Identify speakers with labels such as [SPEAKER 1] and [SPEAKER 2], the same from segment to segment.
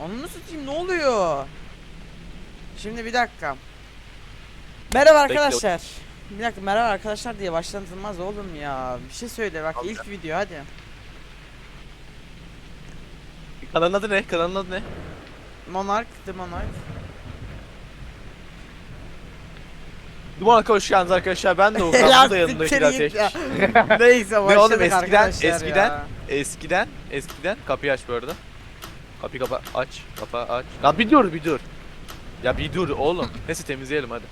[SPEAKER 1] Onu nasıl satayım ne oluyor? Şimdi bir dakika. Merhaba arkadaşlar. Bir dakika merhaba arkadaşlar diye başlatılmaz oğlum ya. Bir şey söyle bak ilk video hadi.
[SPEAKER 2] Kanalın adı ne? Kanalın adı ne?
[SPEAKER 1] Monarch, The Monarch.
[SPEAKER 2] Duman'a hoş geldiniz arkadaşlar. Ben de Okan. Bu da yanındaki
[SPEAKER 1] siktir git
[SPEAKER 2] ateş.
[SPEAKER 1] ya. Neyse
[SPEAKER 2] Ne
[SPEAKER 1] başladık
[SPEAKER 2] oğlum eskiden
[SPEAKER 1] arkadaşlar
[SPEAKER 2] eskiden
[SPEAKER 1] ya.
[SPEAKER 2] eskiden eskiden kapıyı aç bu arada. Kapıyı kapa aç. Kapa aç. Ya bir dur bir dur. Ya bir dur oğlum. Neyse temizleyelim hadi.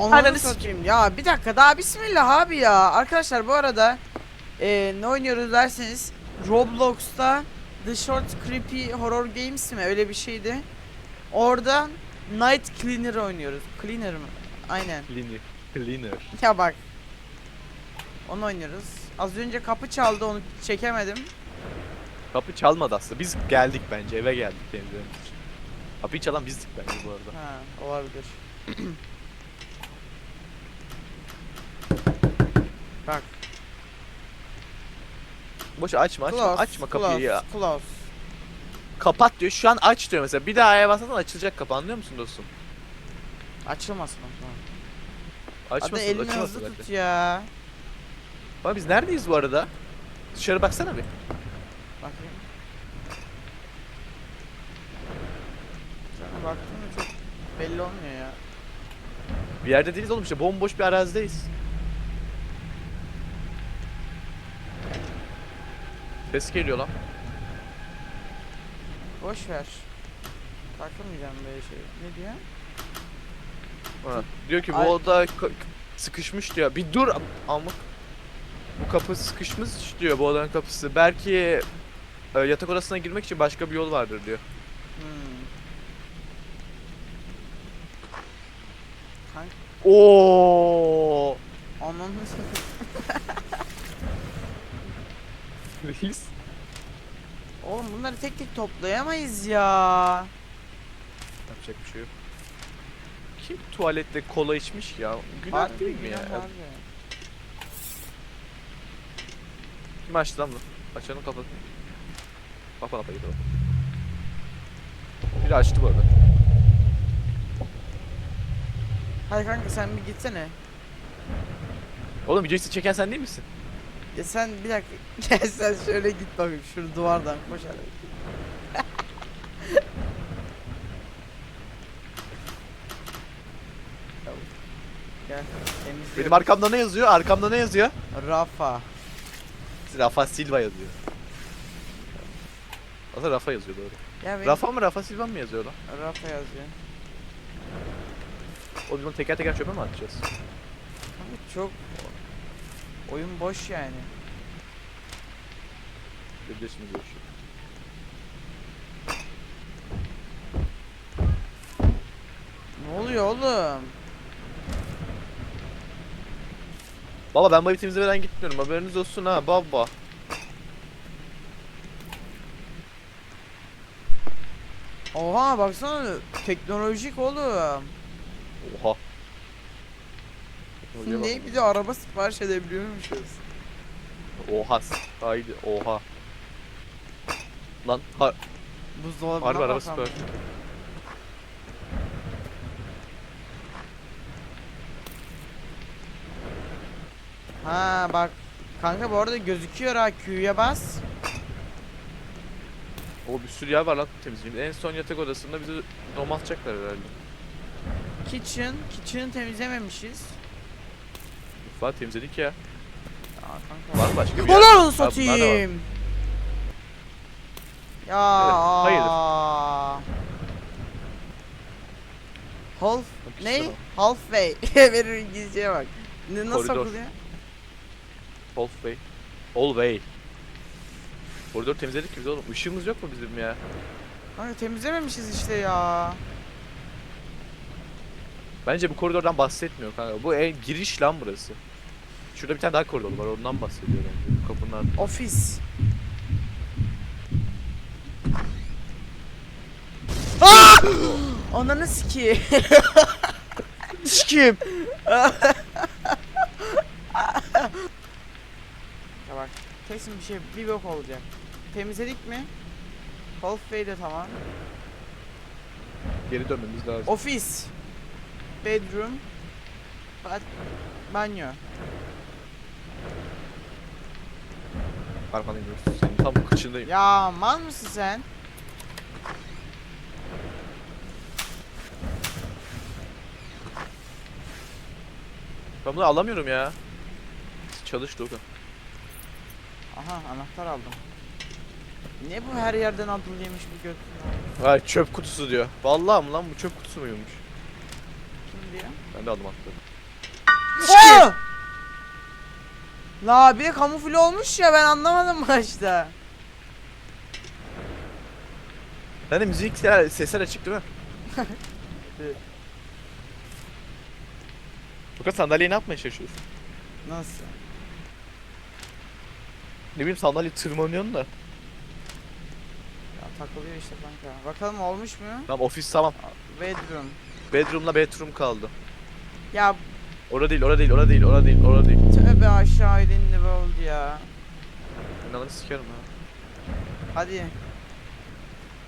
[SPEAKER 2] Ananı
[SPEAKER 1] nasıl satayım ya bir dakika daha bismillah abi ya. Arkadaşlar bu arada e, ne oynuyoruz derseniz Roblox'ta The Short Creepy Horror Games mi öyle bir şeydi. Orada Night Cleaner oynuyoruz. Cleaner mı? Aynen.
[SPEAKER 2] Cleaner. Cleaner.
[SPEAKER 1] Ya bak. Onu oynuyoruz. Az önce kapı çaldı onu çekemedim.
[SPEAKER 2] Kapı çalmadı aslında. Biz geldik bence. Eve geldik temizlemek için. Kapıyı çalan bizdik bence bu arada.
[SPEAKER 1] Ha olabilir. bak.
[SPEAKER 2] Boş açma açma.
[SPEAKER 1] close,
[SPEAKER 2] açma kapıyı
[SPEAKER 1] close,
[SPEAKER 2] ya.
[SPEAKER 1] Close.
[SPEAKER 2] Kapat diyor. Şu an aç diyor mesela. Bir daha aya basarsan açılacak kapı anlıyor musun dostum?
[SPEAKER 1] Açılmasın o zaman. Hadi
[SPEAKER 2] Açmasın,
[SPEAKER 1] elini
[SPEAKER 2] açılmasın
[SPEAKER 1] hızlı tut ya.
[SPEAKER 2] Ama biz neredeyiz bu arada? Dışarı baksana bir.
[SPEAKER 1] Bakayım. Sana baktım da çok belli olmuyor ya.
[SPEAKER 2] Bir yerde değiliz oğlum işte bomboş bir arazideyiz. Ses geliyor lan.
[SPEAKER 1] Boş ver. Takılmayacağım böyle şey. Ne diyor?
[SPEAKER 2] Ha. Diyor ki bu
[SPEAKER 1] Ay-
[SPEAKER 2] oda sıkışmış diyor. Bir dur am- amık. Bu kapı sıkışmış diyor bu odanın kapısı. Belki e, yatak odasına girmek için başka bir yol vardır diyor.
[SPEAKER 1] Hmm. Kanka
[SPEAKER 2] Oo.
[SPEAKER 1] onun
[SPEAKER 2] Reis.
[SPEAKER 1] Oğlum bunları tek tek toplayamayız ya.
[SPEAKER 2] Yapacak bir şey yok. Kim tuvalette kola içmiş ya? Günah
[SPEAKER 1] Harbi
[SPEAKER 2] değil mi
[SPEAKER 1] günah
[SPEAKER 2] ya?
[SPEAKER 1] harbi.
[SPEAKER 2] Kim açtı lan bunu? Açalım kapat. Kapa kapa git Biri açtı bu arada.
[SPEAKER 1] Hadi kanka sen bir gitsene.
[SPEAKER 2] Oğlum videoyu çeken sen değil misin?
[SPEAKER 1] Ya sen bir dakika. Gel sen şöyle git bakayım şunu duvardan koş hadi. Gel temizliyorum.
[SPEAKER 2] Benim arkamda ne yazıyor? Arkamda ne yazıyor?
[SPEAKER 1] Rafa.
[SPEAKER 2] Rafa Silva yazıyor. Aslında Rafa yazıyor doğru.
[SPEAKER 1] Ya benim
[SPEAKER 2] Rafa mı Rafa Silva mı yazıyor lan?
[SPEAKER 1] Rafa yazıyor.
[SPEAKER 2] O biz bunu teker teker çöpe mi atacağız?
[SPEAKER 1] Kanka çok oyun boş yani.
[SPEAKER 2] Bilirsiniz görüşürüz.
[SPEAKER 1] Ne oluyor oğlum?
[SPEAKER 2] Baba ben bu evi temizlemeden gitmiyorum haberiniz olsun ha baba.
[SPEAKER 1] Oha baksana teknolojik oğlum.
[SPEAKER 2] Oha.
[SPEAKER 1] Ne bir de araba sipariş edebiliyormuşuz.
[SPEAKER 2] Oha. Haydi oha. Lan ha,
[SPEAKER 1] Buzdolabına
[SPEAKER 2] harbi araba
[SPEAKER 1] bakalım.
[SPEAKER 2] süper.
[SPEAKER 1] Ha bak. Kanka bu arada gözüküyor ha Q'ya bas.
[SPEAKER 2] O bir sürü yer var lan temizleyeyim. En son yatak odasında bizi dom atacaklar herhalde.
[SPEAKER 1] Kitchen. Kitchen'ı temizlememişiz.
[SPEAKER 2] Var temizledik ya.
[SPEAKER 1] Aa kanka.
[SPEAKER 2] Var mı başka bir yer?
[SPEAKER 1] Ulan
[SPEAKER 2] Ha, bunlar da var.
[SPEAKER 1] satayım. Ya.
[SPEAKER 2] Evet, hayırdır?
[SPEAKER 1] Half
[SPEAKER 2] Pis
[SPEAKER 1] ne?
[SPEAKER 2] adam.
[SPEAKER 1] Halfway. Verir İngilizceye bak. Ne, nasıl
[SPEAKER 2] Koridor.
[SPEAKER 1] okunuyor?
[SPEAKER 2] All way. All way. Koridor temizledik ki biz oğlum. Işığımız yok mu bizim ya?
[SPEAKER 1] Kanka temizlememişiz işte ya.
[SPEAKER 2] Bence bu koridordan bahsetmiyor kanka. Bu en giriş lan burası. Şurada bir tane daha koridor var ondan bahsediyor bence. Bu Kapının ardında.
[SPEAKER 1] Ofis. Aa! Ananı sikeyim.
[SPEAKER 2] Sikim.
[SPEAKER 1] Ya bak kesin bir şey bir bok olacak. Temizledik mi? Halfway de tamam.
[SPEAKER 2] Geri dönmemiz lazım.
[SPEAKER 1] Ofis. Bedroom. Ba- Banyo.
[SPEAKER 2] Arkandan gidiyoruz. Senin tam kıçındayım.
[SPEAKER 1] Ya mal mısın sen?
[SPEAKER 2] Ben bunu alamıyorum ya. Çalış Doka.
[SPEAKER 1] Aha anahtar aldım. Ne bu her yerden adıl yemiş bu göt?
[SPEAKER 2] Ay çöp kutusu diyor. Vallahi mı lan bu çöp kutusu muymuş?
[SPEAKER 1] Kim diyor?
[SPEAKER 2] Ben de adım attım.
[SPEAKER 1] Oo! La abi kamufle olmuş ya ben anlamadım başta.
[SPEAKER 2] De müzik sesler, sesler açık değil mi?
[SPEAKER 1] Evet.
[SPEAKER 2] Doka sandalyeyi ne yapmaya çalışıyorsun?
[SPEAKER 1] Nasıl?
[SPEAKER 2] Ne bileyim sandalye tırmanıyorsun da.
[SPEAKER 1] Takılıyor işte kanka. Bakalım olmuş mu?
[SPEAKER 2] Tamam ofis tamam.
[SPEAKER 1] Bedroom.
[SPEAKER 2] Bedroom'la bedroom kaldı.
[SPEAKER 1] Ya
[SPEAKER 2] Orada değil, orada değil, orada değil, orada değil, orada değil.
[SPEAKER 1] tövbe aşağı indi be oldu ya.
[SPEAKER 2] İnanın sikerim ha.
[SPEAKER 1] Hadi.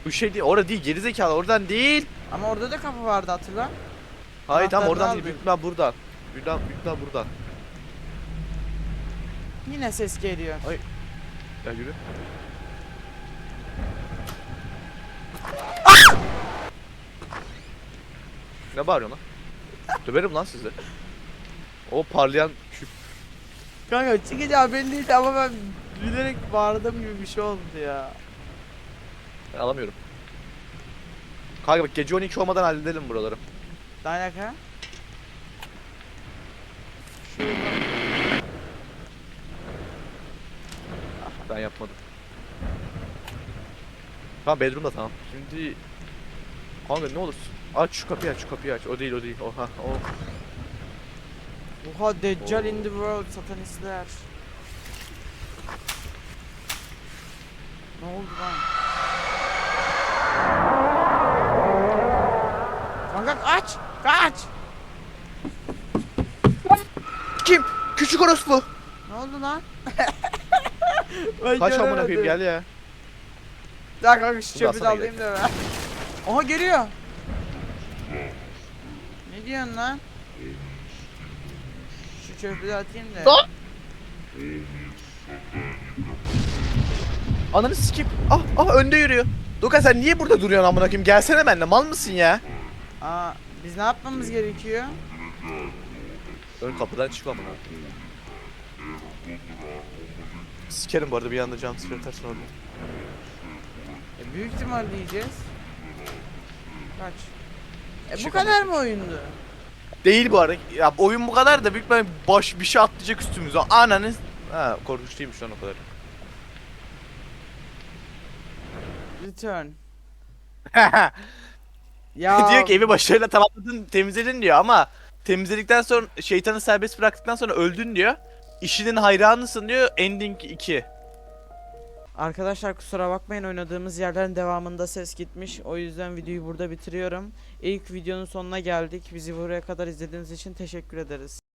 [SPEAKER 2] Bu şey değil, orada değil, gerizekalı oradan değil.
[SPEAKER 1] Ama orada da kapı vardı hatırla.
[SPEAKER 2] Hayır tamam
[SPEAKER 1] Anahtarını
[SPEAKER 2] oradan değil,
[SPEAKER 1] aldın.
[SPEAKER 2] büyük ihtimal buradan. Büyük ihtimal, büyük ihtimal buradan.
[SPEAKER 1] Yine ses geliyor.
[SPEAKER 2] Ya yürü. Ne bağırıyorsun lan? Döverim lan sizi. O parlayan küp.
[SPEAKER 1] Kanka çıkacağı belli değil ama ben bilerek bağırdım gibi bir şey oldu ya.
[SPEAKER 2] Ben alamıyorum. Kanka bak gece 12 olmadan halledelim buraları.
[SPEAKER 1] Ne alaka? Şurada.
[SPEAKER 2] Ben yapmadım. Tamam bedroom da tamam. Şimdi Kanka ne olursun. Aç şu kapıyı aç şu kapıyı aç. O değil o değil. Oha o.
[SPEAKER 1] Oha Deccal in the world satanistler. Ne oldu lan? Kanka kaç! Kaç!
[SPEAKER 2] Kim? Küçük orospu.
[SPEAKER 1] Ne oldu lan? ben
[SPEAKER 2] Kaç amına
[SPEAKER 1] göremedim.
[SPEAKER 2] koyayım gel ya.
[SPEAKER 1] Ya kanka şu
[SPEAKER 2] Dur,
[SPEAKER 1] çöpü de
[SPEAKER 2] alsana
[SPEAKER 1] alayım da ben. Aha geliyor. Ne diyorsun lan? Şu çöpü de atayım da.
[SPEAKER 2] Lan! Ananı sikip. Ah ah önde yürüyor. Doka sen niye burada duruyorsun amına koyayım? Gelsene benimle. Mal mısın ya?
[SPEAKER 1] Aa, biz ne yapmamız gerekiyor?
[SPEAKER 2] Ön kapıdan çıkma amına. Sikerim bu arada bir anda cam sıfır atarsın orada.
[SPEAKER 1] E, büyük ihtimal diyeceğiz. Kaç? E, bu
[SPEAKER 2] Çık
[SPEAKER 1] kadar mı oyundu?
[SPEAKER 2] Değil bu arada. Ya oyun bu kadar da büyük ihtimalle baş bir şey atlayacak üstümüze. Ananı. Ha korkunç değilmiş lan o kadar.
[SPEAKER 1] Return. Ya
[SPEAKER 2] diyor ki evi başarıyla tamamladın temizledin diyor ama temizledikten sonra şeytanı serbest bıraktıktan sonra öldün diyor. İşinin hayranısın diyor. Ending 2.
[SPEAKER 1] Arkadaşlar kusura bakmayın oynadığımız yerlerin devamında ses gitmiş. O yüzden videoyu burada bitiriyorum. İlk videonun sonuna geldik. Bizi buraya kadar izlediğiniz için teşekkür ederiz.